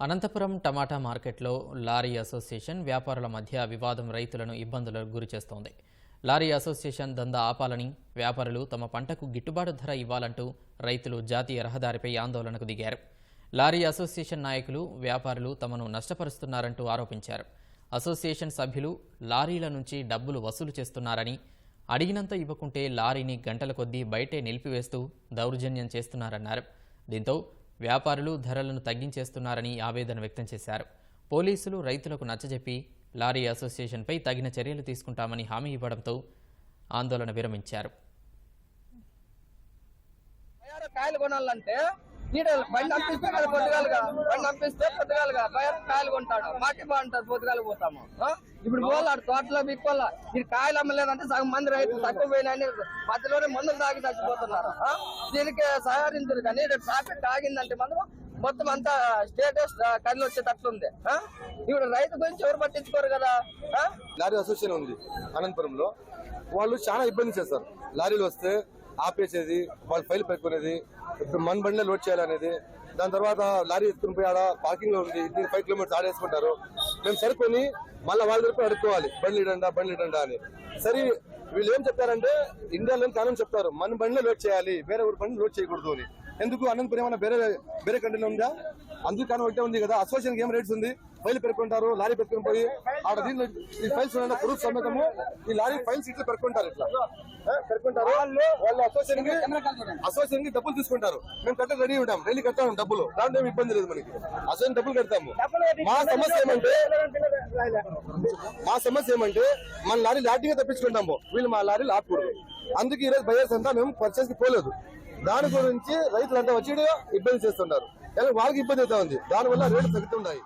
అనంతపురం టమాటా మార్కెట్లో lorry association వ్యాపారుల మధ్య వివాదం రైతులను ఇబ్బందులకు గురిచేస్తోంది లారీ అసోసియేషన్ దందా ఆపాలని వ్యాపారులు తమ పంటకు గిట్టుబాటు ధర ఇవ్వాలంటూ రైతులు జాతీయ రహదారిపై ఆందోళనకు దిగారు. లారీ అసోసియేషన్ నాయకులు వ్యాపారులు తమను నష్టపరుస్తున్నారంటూ ఆరోపించారు. అసోసియేషన్ సభ్యులు లారీల నుంచి డబ్బులు వసూలు చేస్తున్నారని అడిగినంత ఇవ్వకుంటే లారీని గంటల కొద్దీ బయటే నిలిపివేస్తూ దౌర్జన్యం చేస్తున్నారన్నారు. దీంతో వ్యాపారులు ధరలను తగ్గించేస్తున్నారని ఆవేదన వ్యక్తం చేశారు. పోలీసులు రైతులకు నచ్చజెప్పి లారీ అసోసియేషన్పై తగిన చర్యలు తీసుకుంటామని హామీ ఇవ్వడంతో ఆందోళన విరమించారు. కాయలు కొనాలంటే ఈడ బండి పంపిస్తే కదా పొద్దుగాలుగా బండి పంపిస్తే పొద్దుగాలుగా బయారు కాయలు కొంటాడు మాకే బాగుంటుంది పొద్దుగాలు పోతాము? ఇప్పుడు పోలాడు తోటలో బిక్కోలా ఇది కాయలు అమ్మలేదంటే సగం మంది రైతులు తక్కువ పోయినాయని మధ్యలోనే మందులు తాగి చచ్చిపోతున్నారు? దీనికి సహకరించరు కానీ ట్రాఫిక్ ఆగిందంటే మనం మొత్తం అంతా స్టేటస్ కళ్ళు వచ్చేటట్లుంది? ఇప్పుడు రైతు గురించి ఎవరు పట్టించుకోరు కదా? లారీ అసోసియేషన్ ఉంది అనంతపురంలో వాళ్ళు చాలా ఇబ్బంది చేస్తారు లారీలు వస్తే ఆపేసేది వాళ్ళు ఫైల్ పెట్టుకునేది ఇప్పుడు మన బండిలో లోడ్ చేయాలనేది. దాని తర్వాత లారీ ఎత్తుకుని పోయి ఆడ పార్కింగ్లో ఉంది. ఫైవ్ కిలోమీటర్స్ ఆడేసుకుంటారు. మేము సరిపోయి మళ్ళీ వాళ్ళ దగ్గర అడుక్కోవాలి. బండ్లు ఇడండా బండ్లు ఇడండా అని. సరే వీళ్ళు ఏం చెప్తారంటే ఇండియాలో కారణం చెప్తారు. మన బండిలో లోడ్ చేయాలి. వేరే ఊరి బండి లోడ్ చేయకూడదు అని. ఎందుకు? అనంతపురం ఏమైనా వేరే వేరే కంట్రీలో ఉందా? అందుకు కారణం ఒకటే ఉంది కదా. అసోసియేషన్ ఏం రేట్స్ ఉంది? ఫైల్ పెట్టుకుంటారు లారీ పెట్టుకుని పోయి ఆడ దీంట్లో ఈ ఫైల్స్ ప్రూఫ్ సమేతము ఈ లారీ ఫైల్స్ ఇట్లా పెట్టుకుంటారు ఇట్లా. పెట్టుకుంటారు. వాళ్ళు అసోసియేషన్కి అసోసియేషన్కి డబ్బులు తీసుకుంటారు. మేము కట్ట రెడీ ఉంటాం. రెడీ కట్టాము డబ్బులు. దాంట్లో ఇబ్బంది లేదు మనకి. అసోసియేషన్ డబ్బులు కడతాము. మా సమస్య ఏమంటే మా సమస్య ఏమంటే మన లారీ లాటిగా తప్పించుకుంటాము వీళ్ళు మా లారీలు ఆపకూడదు. అందుకే ఈ రోజు బయర్స్ అంతా మేము పర్చేస్ పోలేదు. దాని గురించి రైతులంతా వచ్చి ఇబ్బంది చేస్తున్నారు. కానీ వాళ్ళకి ఇబ్బంది అవుతా ఉంది. దానివల్ల రేట్లు తగ్గుతున్నాయి.